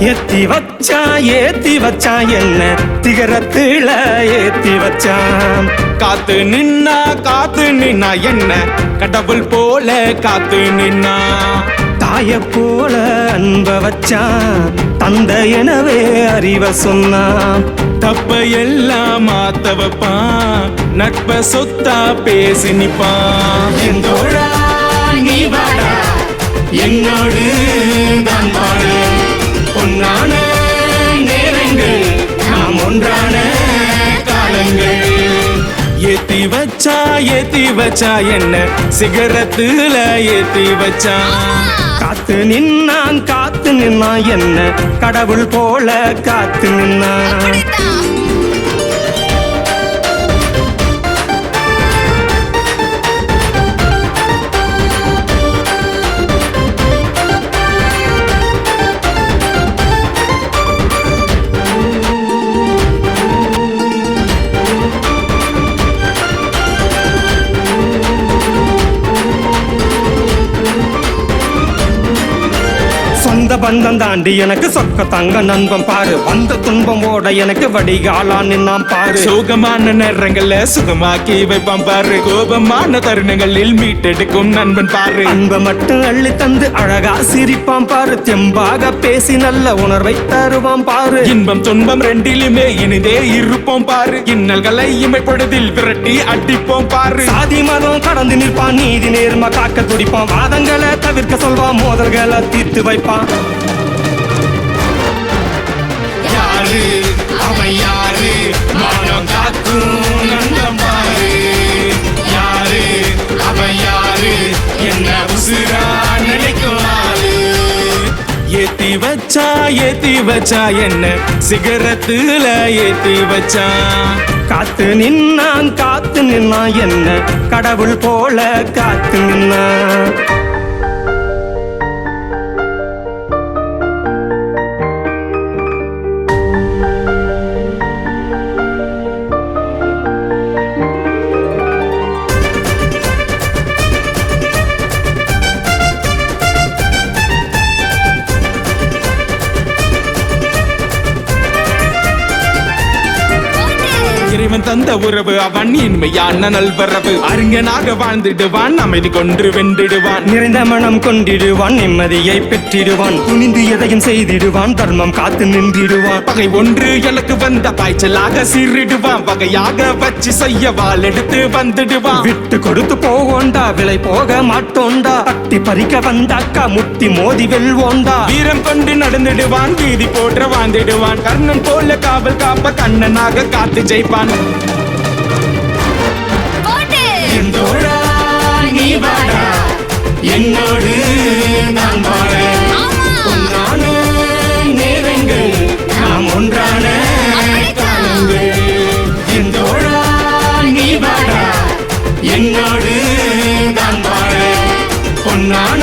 எத்தி வச்சா ஏத்தி வச்சா என்ன? திகரத்துல ஏத்தி வச்சான் காத்து நின்னா காத்து நின்னா என்ன? கடவுள் போல காத்து நின்னா. தாய போல அன்ப வச்சா தந்த எனவே அறிவ சொன்னான் தப்ப எல்லாம் மாத்த வைப்பான் நட்ப சொத்தா பேசி நிப்பான் நீ வாடா. என்னோடு தான் ஏத்தி வச்சா ஏத்தி வச்சா என்ன? சிகரத்துல ஏத்தி வச்சா. காத்து நின்னான் காத்து நின்னான் என்ன? கடவுள் போல காத்து நின்னான். பந்தம் தாண்டி எனக்கு சொக்க தங்க நண்பன் பாரு. வந்த துன்பம் ஓட எனக்கு வடிகாலா நின்னான் பாரு. சோகமான நேரங்கள்ல சுகமாக்கி வைப்பான் பாரு. கோபமான தருணங்களில் மீட்டெடுக்கும் நண்பன் பாரு. அன்பை மட்டும் அள்ளி தந்து அழகா சிரிப்பான் பாரு. தெம்பாக பேசி நல்ல உணர்வை தருவான் பாரு. இன்பம் துன்பம் ரெண்டிலுமே இனிதே இருப்போம் பாரு. இன்னல்களை இமைப்படுதில் விரட்டி அடிப்போம் பாரு. சாதி மதம் கடந்து நிற்பான் நீதி நேர்ம காக்க துடிப்பான். வாதங்களை தவிர்க்க சொல்வான் மோதல்களை தீர்த்து வைப்பான். ஏத்தி வச்சா ஏத்தி வச்சா என்ன? சிகரத்துல ஏத்தி வச்சா. காத்து நின்னான் காத்து நின்னான் என்ன? கடவுள் போல காத்து நின்னான் இறைவன் தந்த உறவு அவன் இன்மையான நல்வரவு. அறிஞனாக வாழ்ந்திடுவான் அமைதி கொன்று வென்றிடுவான். நிறைந்த மனம் கொண்டிடுவான் நிம்மதியை பெற்றிடுவான். துணிந்து எதையும் செய்திடுவான் தர்மம் காத்து நின்றிடுவான். பகை ஒன்று எனக்கு வந்த பாய்ச்சலாக சீறிடுவான். வகையாக வச்சு செய்ய வாள் எடுத்து வந்துடுவான். விட்டு கொடுத்து போவோண்டா விலை போக மாட்டோண்டா. தட்டி பறிக்க வந்தாக்கா முட்டி மோதி வெல்வோண்டா. வீரம் கொண்டு நடந்துடுவான் வீதி போன்ற வாழ்ந்திடுவான். கர்ணன் போல காவல் காப்ப கண்ணனாக காத்து ஜெயிப்பான். என்னோடு நான் வாழ பொன்னான நேரங்கள் நாம் ஒன்றான காலங்கள். என் தோழா நீ வாடா. என்னோடு நான் வாழ பொன்னான